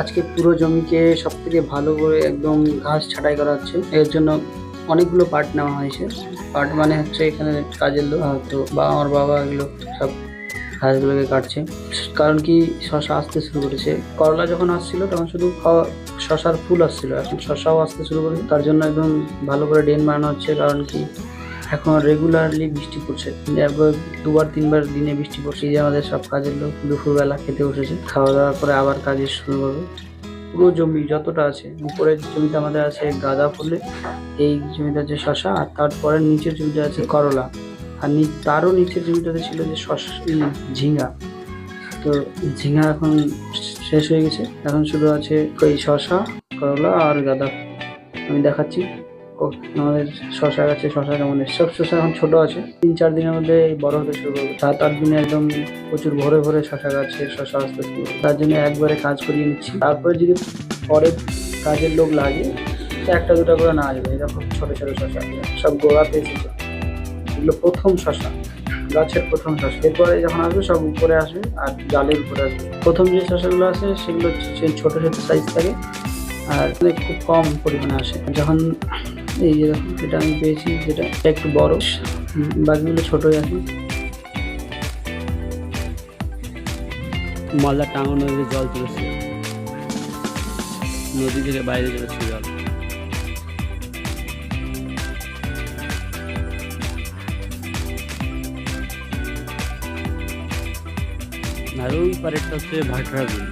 আজকে পুরো জমিকে সব থেকে ভালো করে একদম ঘাস ছাঁটাই করা হচ্ছে। এর জন্য অনেকগুলো পার্ট নেওয়া হয়েছে। পার্ট মানে হচ্ছে এখানে কাজের লোক তো বা আমার বাবা এগুলো সব ঘাসগুলোকে কাটছে। কারণ কি শশা আসতে শুরু করেছে। করলা যখন আসছিল তখন শুধু শশার ফুল আসছিল, এখন শশাও আসতে শুরু করেছে। তার জন্য একদম ভালো করে ড্রেন বানানো হচ্ছে। কারণ কি এখন রেগুলারলি বৃষ্টি পড়ছে। দুবার, তিনবার দিনে বৃষ্টি পড়ছে। যে আমাদের সব কাজের লোক দুপুরবেলা খেতে বসেছে। খাওয়া দাওয়ার পরে আবার কাজে শুরু করবে পুরো জমি যতটা আছে, উপরের জমিতে আমাদের আছে গাঁদা ফুলে, এই জমিতে আছে শশা, আর তারপরে নিচের জমিতে আছে করলা। আর তারও নিচের জমিটাতে ছিল যে শশা ঝিঙ্গা তো ঝিঙ্গা এখন শেষ হয়ে গেছে। এখন শুধু আছে ওই শশা, করলা আর গাঁদা আমি দেখাচ্ছি। আমাদের শশা গাছে শশা এসছে। সব শশা এখন ছোটো আছে। তিন চার দিনের মধ্যে বড় হতে শুরু করবে। সাত আট দিনে একদম প্রচুর ভরে ভরে শশা গাছে শশা আসতে শুরু। তার জন্য একবারে কাজ করিয়ে নিচ্ছি। তারপরে যদি পরে কাজের লোক লাগে একটা দুটো করে না আসবে। এরকম ছোটো ছোট শশা। সব গোড়াতে এসেছে। এগুলো প্রথম শশা। গাছের প্রথম শশা। এরপরে যখন আসবে, সব উপরে আসবে আর জালের উপরে আসবে। প্রথম যে শশাগুলো আসে, সেগুলো ছোট ছোট সাইজ থাকে। আর খুব কম পরিমাণে আসে। যখন এই যে দেখুন এটা আমি পেয়েছি, যেটা একটু বড়। বাকিগুলো ছোটই আছে। মালদা টাঙ্গা নদীতে জল তুলেছে। নদী থেকে বাইরে চলেছে জল। আর ওই পারেরটা হচ্ছে ভাটরা বিল।